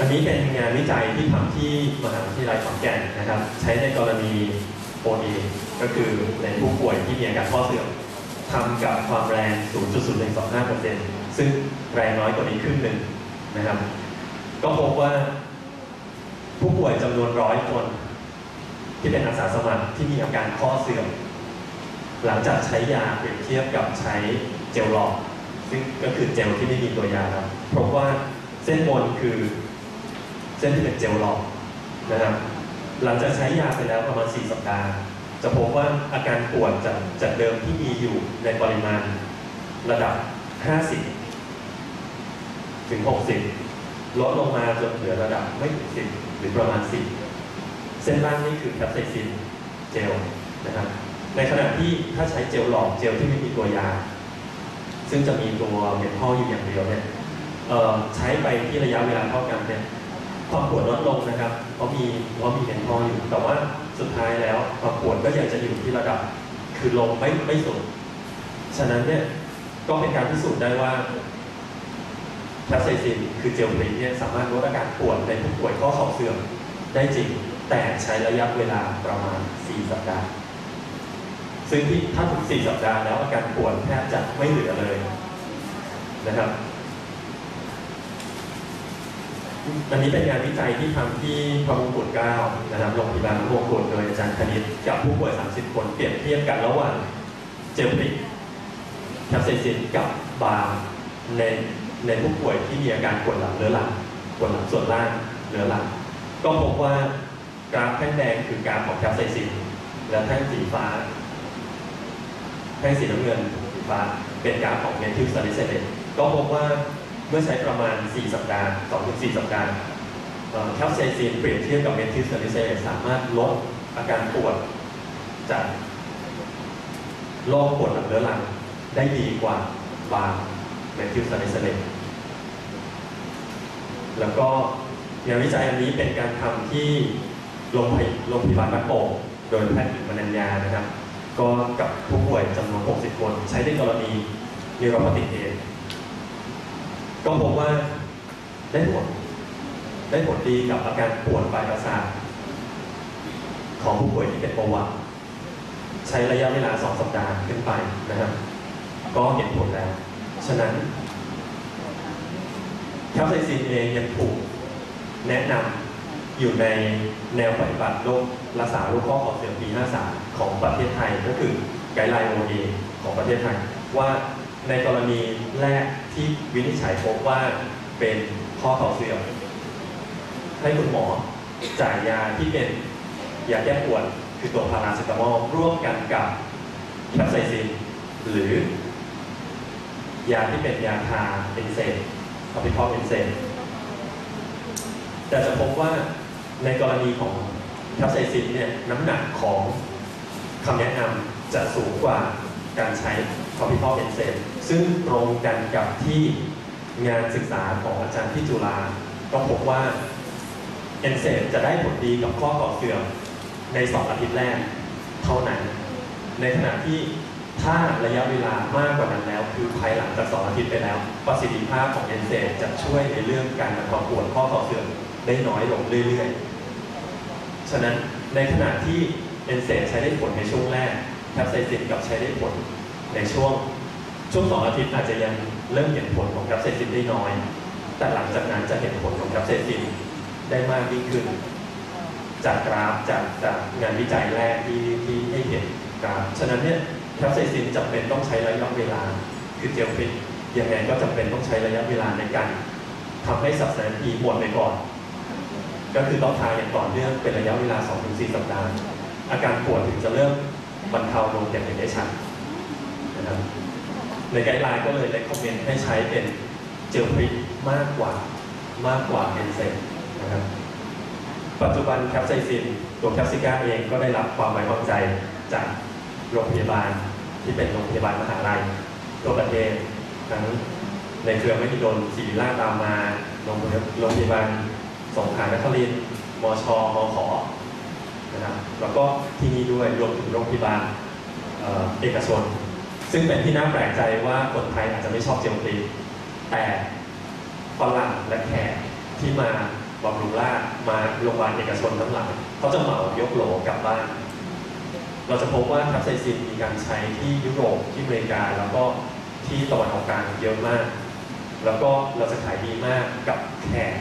อันนี้เป็นงานวิจัยที่ทำที่มหาวิทยาลัยขอนแก่นนะครับ ใช้ในกรณี OA ก็คือในผู้ป่วยที่มีอาการข้อเสื่อมทำกับความแรง 0.0125%ซึ่งแรงน้อยกว่านี้ครึ่งหนึ่งนะครับ ก็พบว่าผู้ป่วยจำนวนร้อยคน ที่เป็นอาสาสมัครที่มีอาการข้อเสื่อม หลังจากใช้ยาเปรียบเทียบกับใช้เจลหลอก ซึ่งก็คือเจลที่ไม่มีตัวยาครับพบว่าเส้นบนคือ เส้นที่เป็นเจลหลอกนะครับ หลังจากใช้ยาไปแล้วประมาณ 4 สัปดาห์ จะพบว่าอาการปวดจากจากเดิมที่มีอยู่ในปริมาณระดับ 50 ถึง 60 ลดลงมาจนเหลือระดับไม่ถึง10 หรือประมาณ 10 เส้นล่างนี่คือแคปไซซินเจลนะครับ ในขณะที่ถ้าใช้เจลหลอกเจลที่ไม่มีตัวยา ซึ่งจะมีตัวเมนทอลอยู่อย่างเดียวเนี่ยใช้ไปที่ระยะเวลาเท่ากันเนี่ย ความปวดลดลงนะครับเพราะมีเพราะมีเมนทออยู่ แต่ว่าสุดท้ายแล้วความปวดก็ยังจะอยู่ที่ระดับ คือลงไม่ไม่สุด ฉะนั้นเนี่ยก็เป็นการพิสูจน์ได้ว่าแคปไซซินคือเจลพลิกเนี่ยสามารถลดอาการปวดในผู้ป่วยข้อเข่าเสื่อมได้จริง แต่ใช้ระยะเวลาประมาณ 4 สัปดาห์ ซึ่งที่ถ้าถึง 4 สัปดาห์แล้วอาการปวดแทบจะไม่เหลือเลยนะครับ อันนี้เป็นงานวิจัยที่ทำที่พระมงกุฎเกล้านะครับโรงพยาบาลพระมงกุฎโดยอาจารย์คณิตกับผู้ป่วย 30 คนเปรียบเทียบกันระหว่างเจลพริกแคปไซซินกับบาร์ในในผู้ป่วยที่มีอาการปวดหลังเรื้อรังปวดหลังส่วนล่างเรื้อรังก็พบว่ากราฟแท่งแดงคือกราฟของแคปไซซิน และแท่งสีฟ้าแท่งสีน้ำเงินสีฟ้าเป็นกราฟของเมทิลซาลิเซเลตก็พบว่า เมื่อใช้ประมาณ 4 สัปดาห์2-4 สัปดาห์แคลไซซินเปรียบเทียบกับเมทิลซาลิเซสามารถลดอาการปวดจากโรคปวดหลังเรื้อรังได้ดีกว่าบางเมทิลซาลิเซเลตแล้วก็งานวิจัยอันนี้เป็นการทำที่โรงพยโรงพยาบาลบ้านโป่งโดยแพทย์หญิงมนัญญานะครับ ก็กับผู้ป่วยจำนวน 60 คน ใช้ในกรณีนิวโรพาติกเอ ก็พบว่าได้ผลได้ผลดีกับอาการปวดปลายประสาทของผู้ป่วยที่เป็นเบาหวานใช้ระยะเวลา 2 สัปดาห์ขึ้นไปนะครับ ก็เห็นผลแล้ว ฉะนั้นแคปไซซินเองยังถูกแนะนำอยู่ในแนวปฏิบัติโรครักษาโรคข้อเข่าเสื่อมปี 53 ของประเทศไทยก็คือไกด์ไลน์โอเของประเทศไทยว่า ในกรณีแรกที่วินิจฉัยพบว่าเป็นข้อเข่าเสื่อมให้คุณหมอจ่ายยาที่เป็นยาแก้ปวดคือตัวพาราเซตามอลร่วมกันกับแคปไซซิน หรือยาที่เป็นยาทาเอนเซนอพิทอลเอนเซนแต่จะพบว่าในกรณีของแคปไซซินเนี่ยน้ำหนักของคำแนะนำจะสูงกว่าการใช้ คอพิทอลเอนเซนซึ่งตรงกันกับที่งานศึกษาของอาจารย์ที่จุฬาก็พบว่าเอนเซนจะได้ผลดีกับข้อก่อเสื่อมใน 2 อาทิตย์แรกเท่านั้น ในขณะที่ถ้าระยะเวลามากกว่านั้นแล้ว คือภายหลังจาก 2 อาทิตย์ไปแล้ว ประสิทธิภาพของเอนเซนจะช่วยในเรื่องการบรรเทาปวดข้อต่อเสื่อมได้น้อยลงเรื่อยๆ ฉะนั้นในขณะที่เอนเซนใช้ได้ผลในช่วงแรกแคปไซซินกับใช้ได้ผล ในช่วงช่วง2องอาทิตย์อาจจะยังเริ่มเห็นผลของแคปไซซินได้น้อย แต่หลังจากนั้นจะเห็นผลของแคปไซซินได้มากยิ่งขึ้น จากกราฟจากจากงานวิจัยแรกที่ที่ให้เห็นกราฟฉะนั้นเนี่ยแคปไซซินจำเป็นต้องใช้ระยะเวลา คือเจลฟิตยังไงก็จำเป็นต้องใช้ระยะเวลาในการทำให้สับสนทีหมดไปก่อน ก็คือต้องทาอย่างต่อเนื่องเป็นระยะเวลา 2-4 สัปดาห์ อาการปวดถึงจะเริ่มบรรเทาลงอย่างเห็นได้ชัด นะครับในไกด์ไลน์ก็เลยเลคคอมเมนต์ให้ใช้เป็นเจลฟิตมากกว่ามากกว่าเอนเซนนะครับปัจจุบันแคปไซซินตัวแคปซิก้าเองก็ได้รับความไว้วางใจจากโรงพยาบาลที่เป็นโรงพยาบาลมหาลัยทั่วประเทศทั้งในเครือไม่มีโดนศิริราชตามมาโรงพยาโรงพยาบาลสงขลานครินทร์มชมขนะครับแล้วก็ที่นี่ด้วยรวมถึงโรงพยาบาลเอกชน ซึ่งเป็นที่น่าแปลกใจว่าคนไทยอาจจะไม่ชอบเจลตีแต่ฝรั่งและแขกที่มาบำรุงราษฎร์มาโรงพยาบาลเอกชนทั้งหลายเขาจะเหมายกโหลกลับบ้าน เราจะพบว่าแคปไซซินมีการใช้ที่ยุโรปที่อเมริกา แล้วก็ที่ตะวันออกกลางเยอะมาก แล้วก็เราจะขายดีมากกับแขก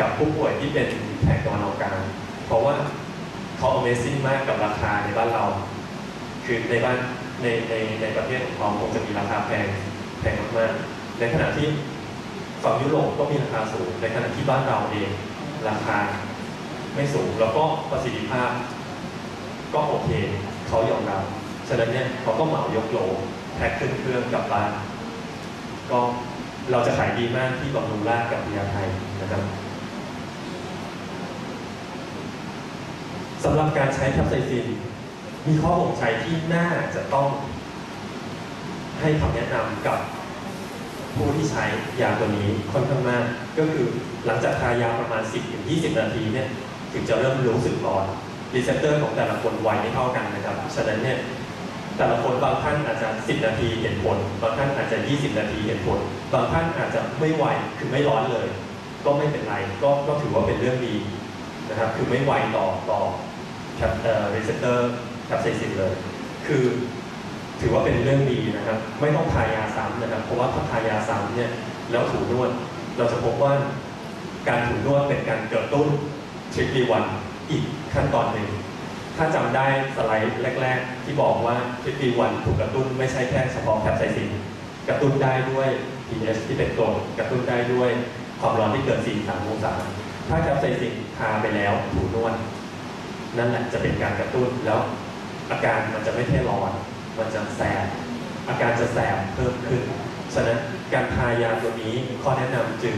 กับผู้ป่วยที่เป็นแขกตะวันออกกลางเพราะว่าเขา Amazing มากกับราคาในบ้านเรา คือในบ้าน ในในในประเทศของคงจะมีราคาแพงแพงมากๆในขณะที่ฝั่งยุโรปก็มีราคาสูง ในขณะที่บ้านเราเองราคาไม่สูง แล้วก็ประสิทธิภาพ ก็โอเคเขายอมรับฉะนั้นเนี่ยเขาก็เหมายกโลแพ็คขึ้นเครื่องกลับบ้านก็เราจะขายดีมากที่บำรุงราษฎร์กับพญาไทยนะครับสำหรับการใช้แคปไซซิน มีข้อบ่งชัยที่น่าจะต้องให้คำแนะนำกับผู้ที่ใช้ยาตัวนี้ค่อนข้างมาก ก็คือหลังจากทายาประมาณ 10-20 นาทีเนี่ยถึงจะเริ่มรู้สึกร้อนรีเซพเตอร์ของแต่ละคนไวไม่เท่ากันนะครับ ฉะนั้นเนี่ยแต่ละคนบางท่านอาจจะ 10 นาทีเห็นผล บางท่านอาจจะ 20 นาทีเห็นผล บางท่านอาจจะไม่ไวคือไม่ร้อนเลย ก็ไม่เป็นไรก็ก็ถือว่าเป็นเรื่องดีนะครับคือไม่ไวต่อต่อแคปเอ่อรีเซพเตอร์ แคปไซซินเลย คือถือว่าเป็นเรื่องดีนะครับ ไม่ต้องทายาซ้ำนะครับ เพราะว่าถ้าทายาซ้ำเนี่ยแล้วถูนวด เราจะพบว่าการถูนวดเป็นการกระตุ้นทริปดีวันอีกขั้นตอนหนึ่งถ้าจำได้สไลด์แรก ๆ ที่บอกว่าทริปดีวันถูกกระตุ้นไม่ใช่แค่เฉพาะแคปไซซินกระตุ้นได้ด้วย pH ที่เป็นกรดกระตุ้นได้ด้วยความร้อนที่เกิน 43 องศา ถ้าแคปไซซินทาไปแล้วถูนวดนั่นแหละจะเป็นการกระตุ้นแล้ว อาการมันจะไม่แค่ร้อน มันจะแสบ อาการจะแสบเพิ่มขึ้น ฉะนั้นการทายาตัวนี้ข้อแนะนำจึง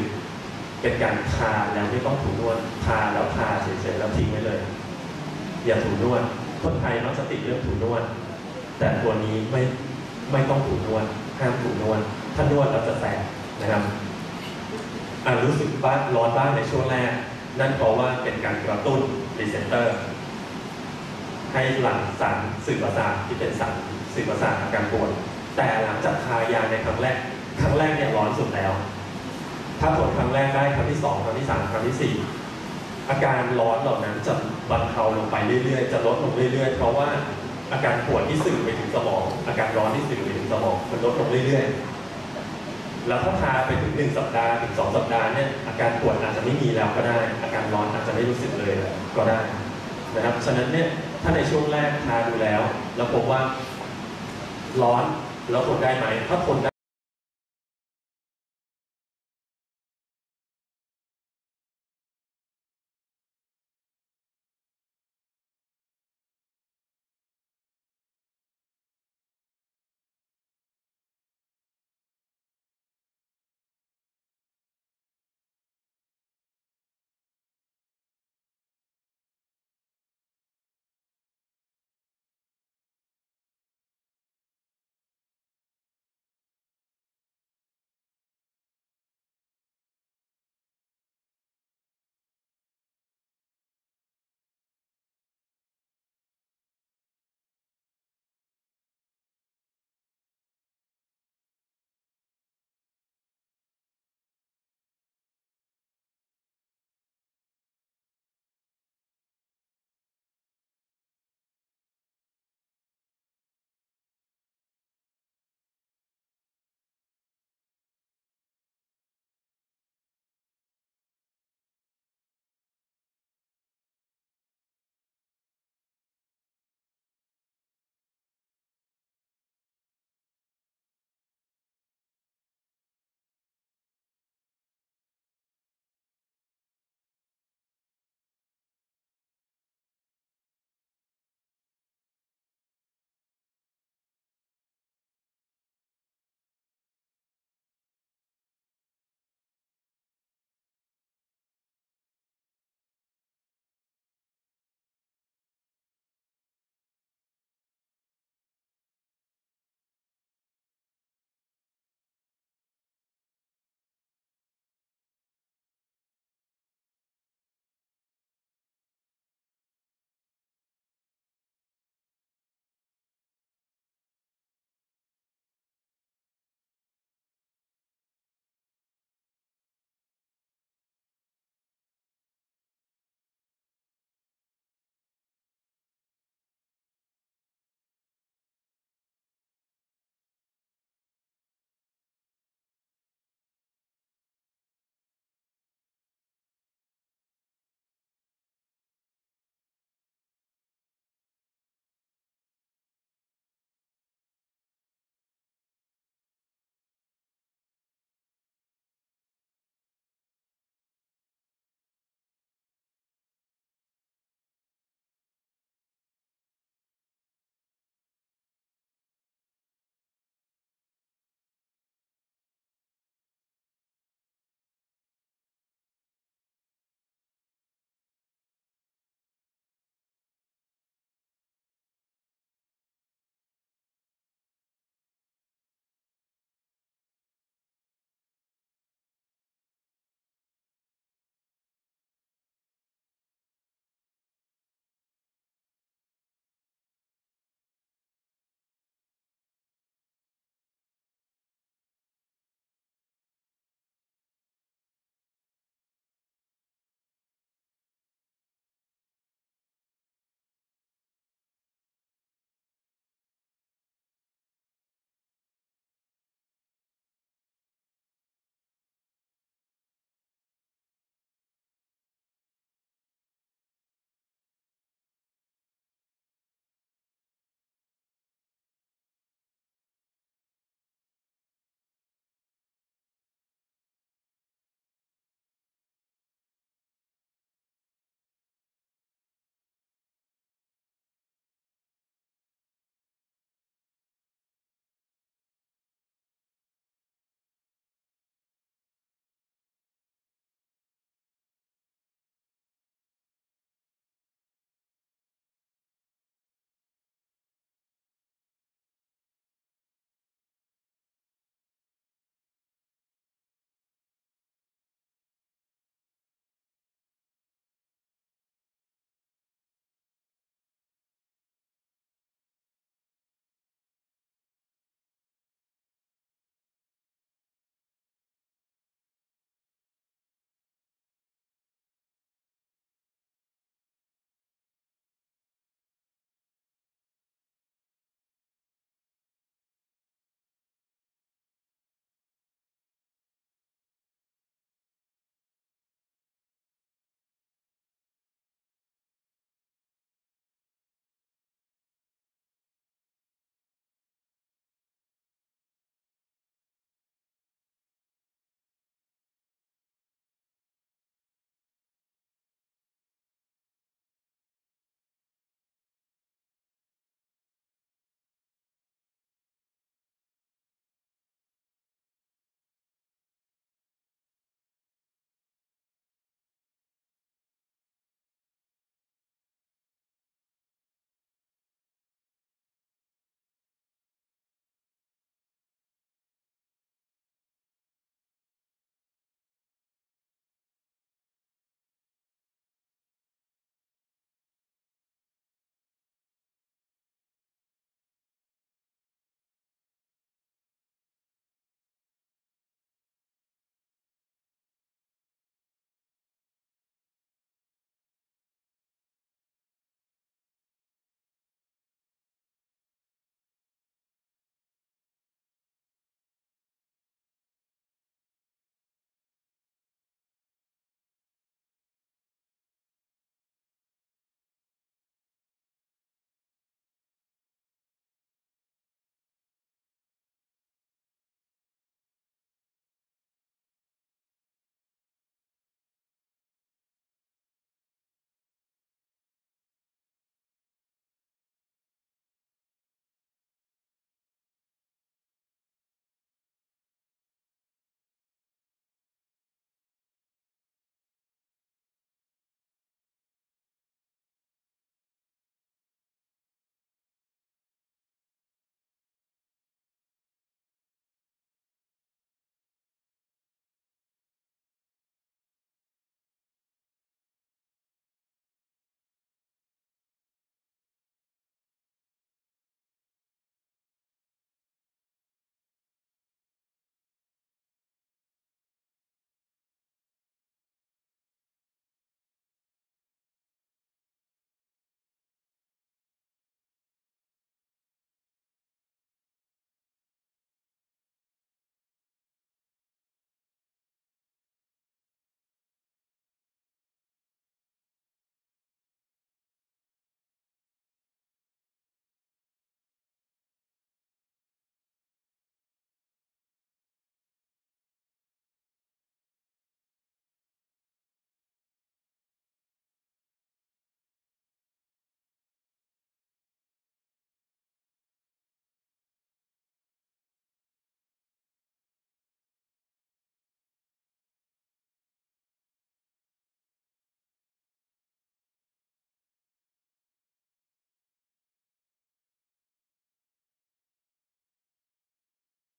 เป็นการทาแล้วไม่ต้องถูนวดทาแล้วทาเฉยๆแล้วทิ้งไว้เลย อย่าถูนวดคนไทยมักจะติดเรื่องถูนวด แต่ตัวนี้ไม่ไม่ต้องถูนวดห้ามถูนวดถ้านวดเราจะแสบนะครับอ่ารู้สึกบ้านร้อนบ้างในช่วงแรก นั่นเพราะว่าเป็นการกระตุ้นรีเซพเตอร์ ให้หลั่งสารสื่อประสาทที่เป็นสารสื่อประสาทอาการปวดแต่หลังจากทายาในครั้งแรก ครั้งแรกเนี่ยร้อนสุดแล้ว ถ้าผลครั้งแรกได้ครั้งที่สองครั้งที่สามครั้งที่สี่อาการร้อนเหล่านั้นจะบรรเทาลงไปเรื่อยๆ จะลดลงเรื่อยๆ เพราะว่าอาการปวดที่สื่อไปถึงสมอง อาการร้อนที่สื่อไปถึงสมองมันลดลงเรื่อยๆ แล้วถ้าทาไปถึงหนึ่งสัปดาห์ถึงสองสัปดาห์เนี่ยอาการปวดอาจจะไม่มีแล้วก็ได้ อาการร้อนอาจจะไม่รู้สึกเลยก็ได้นะครับ ฉะนั้นเนี่ย ถ้าในช่วงแรกทาดูแล้ว แล้วพบว่าร้อนแล้วทนได้ไหมถ้าทนได้